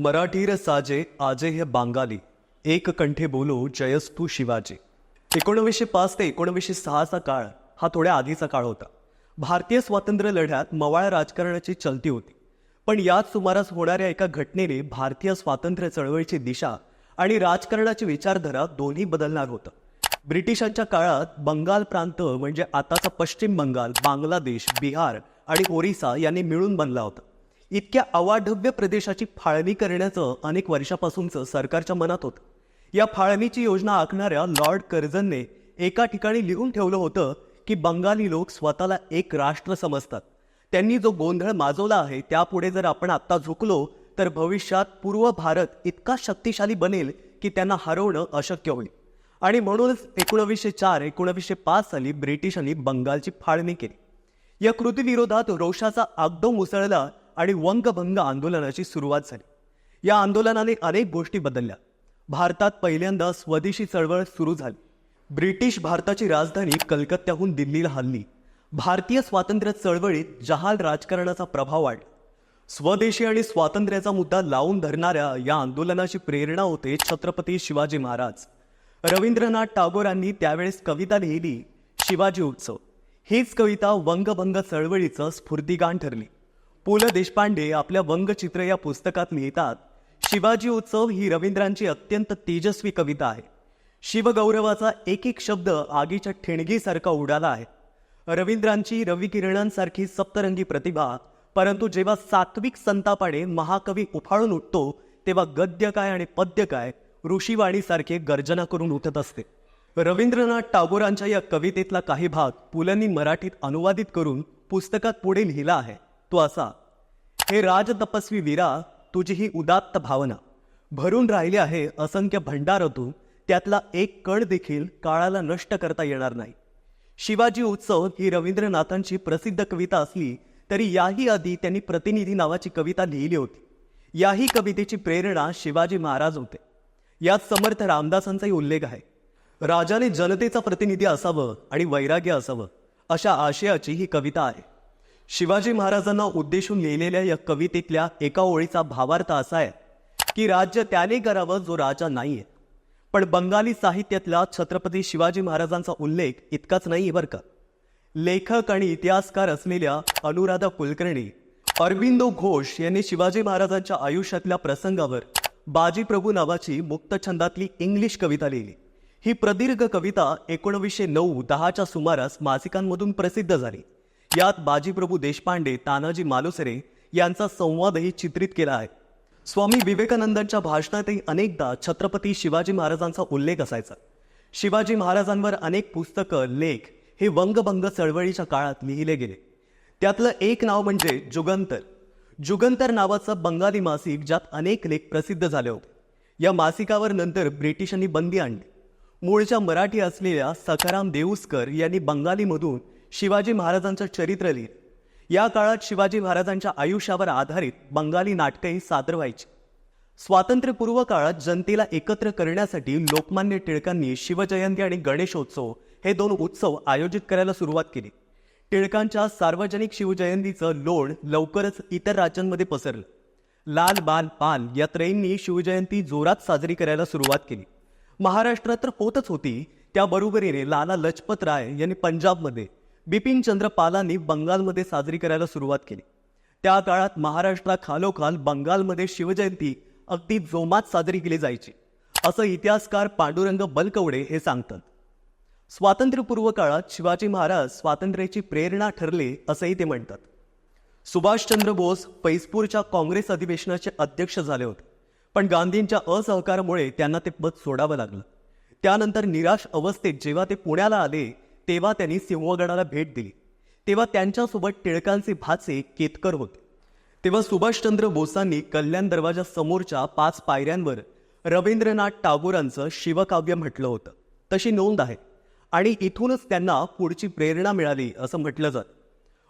मराठीर साजे आजे हे बांगाली एक कंठे बोलो जयस्तू शिवाजी. एकोणवीसशे पाच ते एकोणवीसशे सहाचा काळ हा थोड्या आधीचा काळ होता. भारतीय स्वातंत्र्य लढ्यात मवाळ राजकारणाची चलती होती. पण याच सुमारास होणाऱ्या एका घटनेने भारतीय स्वातंत्र्य चळवळीची दिशा आणि राजकारणाची विचारधारा दोन्ही बदलणार होतं. ब्रिटिशांच्या काळात बंगाल प्रांत म्हणजे आताचा पश्चिम बंगाल बांगलादेश बिहार आणि ओरिसा यांनी मिळून बनला होता. इतक्या अवाढव्य प्रदेशाची फाळणी करण्याचं अनेक वर्षापासूनचं सरकारच्या मनात होतं. या फाळणीची योजना आखणाऱ्या लॉर्ड कर्जनने एका ठिकाणी लिहून ठेवलं होतं की बंगाली लोक स्वतःला एक राष्ट्र समजतात. त्यांनी जो गोंधळ माजवला आहे त्यापुढे जर आपण आत्ता झुकलो तर भविष्यात पूर्व भारत इतका शक्तिशाली बनेल की त्यांना हरवणं अशक्य होईल. आणि म्हणूनच एकोणवीसशे चार एकोणवीसशे पाच साली ब्रिटिशांनी बंगालची फाळणी केली. या कृतीविरोधात रोषाचा आगडो मुसळला आणि वंगभंग आंदोलनाची सुरुवात झाली. या आंदोलनाने अनेक गोष्टी बदलल्या. भारतात पहिल्यांदा स्वदेशी चळवळ सुरू झाली. ब्रिटिश भारताची राजधानी कलकत्त्याहून दिल्लीला हल्ली. भारतीय स्वातंत्र्य चळवळीत जहाल राजकारणाचा प्रभाव वाढला. स्वदेशी आणि स्वातंत्र्याचा मुद्दा लावून धरणाऱ्या या आंदोलनाची प्रेरणा होते छत्रपती शिवाजी महाराज. रवींद्रनाथ टागोरांनी त्यावेळेस कविता लिहिली शिवाजी उत्सव. हीच कविता वंगभंग चळवळीचं स्फूर्तिगान ठरली. पु ल देशपांडे आपल्या वंगचित्र या पुस्तकात लिहितात शिवाजी उत्सव ही रवींद्रांची अत्यंत तेजस्वी कविता आहे. शिवगौरवाचा एक एक शब्द आगीच्या ठिणगीसारखा उडाला आहे. रवींद्रांची रविकिरणांसारखी सप्तरंगी प्रतिभा परंतु जेव्हा सात्विक संतापाने महाकवी उफाळून उठतो तेव्हा गद्य काय आणि पद्य काय ऋषीवाणीसारखे गर्जना करून उठत असते. रवींद्रनाथ टागोरांच्या या कवितेतला काही भाग पुलंनी मराठीत अनुवादित करून पुस्तकात पुढे लिहिला आहे. तो असा हे राजतपस्वी वीरा तुझी ही उदात्त भावना. भरून राहिली आहे असंख्य भंडार तू त्यातला एक कण देखील काळाला नष्ट करता येणार नाही. शिवाजी उत्सव ही रवींद्रनाथांची प्रसिद्ध कविता असली तरी याही आधी त्यांनी प्रतिनिधी नावाची कविता लिहिली होती. याही कवितेची प्रेरणा शिवाजी महाराज होते. यात समर्थ रामदासांचाही उल्लेख आहे. राजाने जनतेचा प्रतिनिधी असावं आणि वैराग्य असावं अशा आशयाची ही कविता आहे. शिवाजी महाराजांना उद्देशून लिहिलेल्या या कवितेतल्या एका ओळीचा भावार्थ असा आहे की राज्य त्याने करावं जो राजा नाहीये. पण बंगाली साहित्यातला छत्रपती शिवाजी महाराजांचा उल्लेख इतकाच नाही बरं का? लेखक आणि इतिहासकार असलेल्या अनुराधा कुलकर्णी अरविंदो घोष यांनी शिवाजी महाराजांच्या आयुष्यातल्या प्रसंगावर बाजीप्रभू नावाची मुक्तछंदातली इंग्लिश कविता लिहिली. ही प्रदीर्घ कविता एकोणवीसशे नऊ दहाच्या सुमारास मासिकांमधून प्रसिद्ध झाली. यात बाजीप्रभू देशपांडे तानाजी मालुसरे यांचा संवादही चित्रित केला आहे. स्वामी विवेकानंदांच्या भाषणातही अनेकदा छत्रपती शिवाजी महाराजांचा उल्लेख असायचा. शिवाजी महाराजांवर अनेक पुस्तकं लेख हे वंगभंग चळवळीच्या काळात लिहिले गेले. त्यातलं एक नाव म्हणजे जुगंतर. जुगंतर नावाचं बंगाली मासिक ज्यात अनेक लेख प्रसिद्ध झाले होते. या मासिकावर नंतर ब्रिटिशांनी बंदी आणली. मूळच्या मराठी असलेल्या सखाराम देऊसकर यांनी बंगालीमधून शिवाजी महाराजांचं चरित्र लिहिलं या काळात शिवाजी महाराजांच्या आयुष्यावर आधारित बंगाली नाटकंही सादर व्हायची स्वातंत्र्यपूर्व काळात जनतेला एकत्र करण्यासाठी लोकमान्य टिळकांनी शिवजयंती आणि गणेशोत्सव हे दोन उत्सव आयोजित करायला सुरुवात केली. टिळकांच्या सार्वजनिक शिवजयंतीचं लोण लवकरच इतर राज्यांमध्ये पसरलं. लाल बाल पाल या त्रयींनी शिवजयंती जोरात साजरी करायला सुरुवात केली. महाराष्ट्रात तर होतच होती त्याबरोबरीने लाला लजपत राय यांनी पंजाबमध्ये बिपिन चंद्र पालांनी बंगालमध्ये साजरी करायला सुरुवात केली. त्या काळात महाराष्ट्राखालोखाल बंगालमध्ये शिवजयंती अगदी जोमात साजरी केली जायची असं इतिहासकार पांडुरंग बलकवडे हे सांगतात. स्वातंत्र्यपूर्व काळात शिवाजी महाराज स्वातंत्र्याची प्रेरणा ठरले असंही ते म्हणतात. सुभाषचंद्र बोस पैसपूरच्या काँग्रेस अधिवेशनाचे अध्यक्ष झाले होते पण गांधींच्या असहकारामुळे त्यांना ते पद सोडावं लागलं. त्यानंतर निराश अवस्थेत जेव्हा ते पुण्याला आले तेव्हा त्यांनी सिंहगडाला भेट दिली. तेव्हा त्यांच्यासोबत टिळकांचे भाचे केतकर होते. तेव्हा सुभाषचंद्र बोसांनी कल्याण दरवाजा समोरच्या पाच पायऱ्यांवर रवींद्रनाथ टागोरांचं शिवकाव्य म्हटलं होतं. तशी नोंद आहे. आणि इथूनच त्यांना पुढची प्रेरणा मिळाली असं म्हटलं जातं.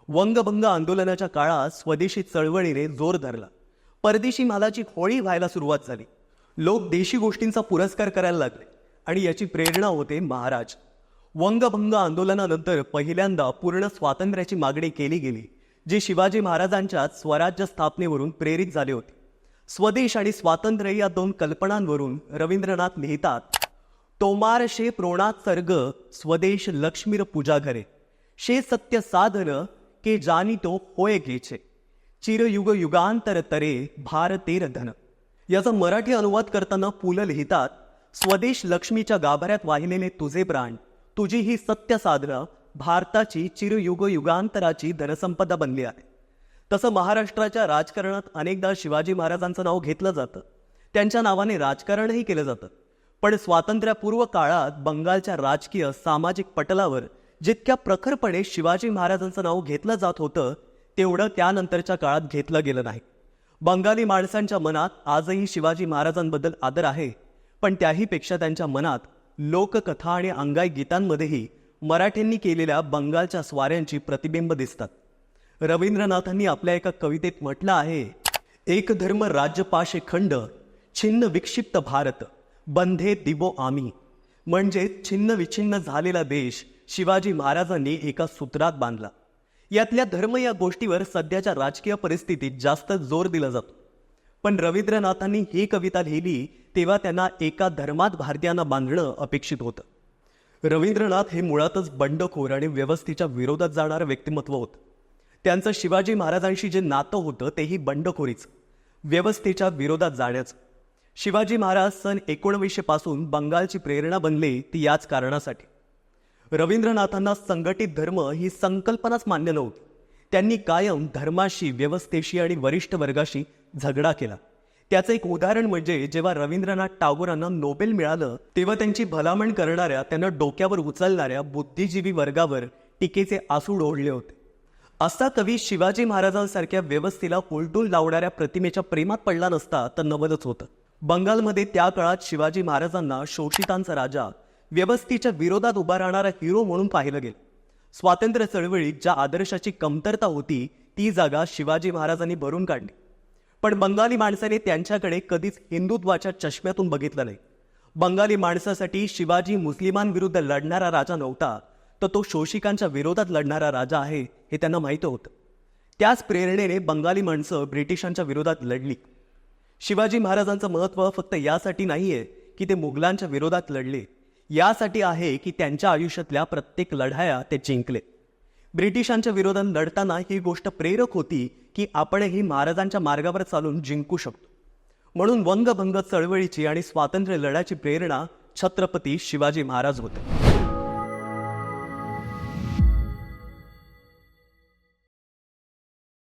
वंगभंग आंदोलनाच्या काळात स्वदेशी चळवळीने जोर धरला. परदेशी मालाची होळी व्हायला सुरुवात झाली. लोक देशी गोष्टींचा पुरस्कार करायला लागले. आणि याची प्रेरणा होते महाराज. वंगभंग आंदोलनानंतर पहिल्यांदा पूर्ण स्वातंत्र्याची मागणी केली गेली जी शिवाजी महाराजांच्या स्वराज्य स्थापनेवरून प्रेरित झाले होते. स्वदेश आणि स्वातंत्र्य या दोन कल्पनांवरून रवींद्रनाथ लिहितात तोमार शे प्रोणात सर्ग स्वदेश लक्ष्मीर पूजा घरे शे सत्य साधन के जानी तो होय घेचे. चिरयुग युगांतर तरे भारतेर धन. याचा मराठी अनुवाद करताना पु ल लिहितात स्वदेश लक्ष्मीच्या गाभाऱ्यात वाहिलेले तुझे प्राण. तुझी ही सत्य साधना भारताची चिरयुग युगांतराची धनसंपदा बनली आहे. तसं महाराष्ट्राच्या राजकारणात अनेकदा शिवाजी महाराजांचं नाव घेतलं जातं. त्यांच्या नावाने राजकारणही केलं जातं. पण स्वातंत्र्यपूर्व काळात बंगालच्या राजकीय सामाजिक पटलावर जितक्या प्रखरपणे शिवाजी महाराजांचं नाव घेतलं जात होतं तेवढं त्यानंतरच्या काळात घेतलं गेलं नाही. बंगाली माणसांच्या मनात आजही शिवाजी महाराजांबद्दल आदर आहे पण त्याहीपेक्षा त्यांच्या मनात लोककथा आणि अंगाई गीतांमध्येही मराठ्यांनी केलेल्या बंगालच्या स्वाऱ्यांची प्रतिबिंब दिसतात. रवींद्रनाथांनी आपल्या एका कवितेत म्हटलं आहे एक धर्म राज्यपाशे खंड छिन्न विक्षिप्त भारत बंधे दिबो आम्ही म्हणजे छिन्न विछिन्न झालेला देश शिवाजी महाराजांनी एका सूत्रात बांधला. यातल्या धर्म या गोष्टीवर सध्याच्या राजकीय परिस्थितीत जास्त जोर दिला जातो. पण रवींद्रनाथांनी ही कविता लिहिली तेव्हा त्यांना एका धर्मात भारतीयांना बांधणं अपेक्षित होतं. रवींद्रनाथ हे मुळातच बंडखोर आणि व्यवस्थेच्या विरोधात जाणारं व्यक्तिमत्व होतं. त्यांचं शिवाजी महाराजांशी जे नातं होतं तेही बंडखोरीच. व्यवस्थेच्या विरोधात जाण्याचं. शिवाजी महाराज सन एकोणवीसशे पासून बंगालची प्रेरणा बनले ती याच कारणासाठी. रवींद्रनाथांना संघटित धर्म ही संकल्पनाच मान्य नव्हती. त्यांनी कायम धर्माशी व्यवस्थेशी आणि वरिष्ठ वर्गाशी झगडा केला. त्याचं एक उदाहरण म्हणजे जेव्हा रवींद्रनाथ टागोरांना नोबेल मिळालं तेव्हा त्यांची भलामण करणाऱ्या त्यांना डोक्यावर उचलणाऱ्या बुद्धिजीवी वर्गावर टीकेचे आसूड ओढले होते. असा कवी शिवाजी महाराजांसारख्या व्यवस्थेला उलटून लावणाऱ्या प्रतिमेच्या प्रेमात पडला नसता तर नवलच होतं. बंगालमध्ये त्या काळात शिवाजी महाराजांना शोषितांचा राजा व्यवस्थेच्या विरोधात उभा राहणारा हिरो म्हणून पाहिलं गेलं. स्वातंत्र्य चळवळीत ज्या आदर्शाची कमतरता होती ती जागा शिवाजी महाराजांनी भरून काढली. पण बंगाली माणसाने त्यांच्याकडे कधीच हिंदुत्वाच्या चष्म्यातून बघितलं नाही. बंगाली माणसासाठी शिवाजी मुस्लिमांविरुद्ध लढणारा राजा नव्हता तर तो शोषिकांच्या विरोधात लढणारा राजा आहे हे त्यांना माहीत होतं. त्याच प्रेरणेने बंगाली माणसं ब्रिटिशांच्या विरोधात लढली. शिवाजी महाराजांचं महत्त्व फक्त यासाठी नाहीये की ते मुघलांच्या विरोधात लढले. यासाठी आहे की त्यांच्या आयुष्यातल्या प्रत्येक लढाया ते जिंकले. ब्रिटिशांच्या विरोधात लढताना ही गोष्ट प्रेरक होती की आपणही महाराजांच्या मार्गावर चालून जिंकू शकतो. म्हणून वंगभंग चळवळीची आणि स्वातंत्र्य लढ्याची प्रेरणा छत्रपती शिवाजी महाराज होते.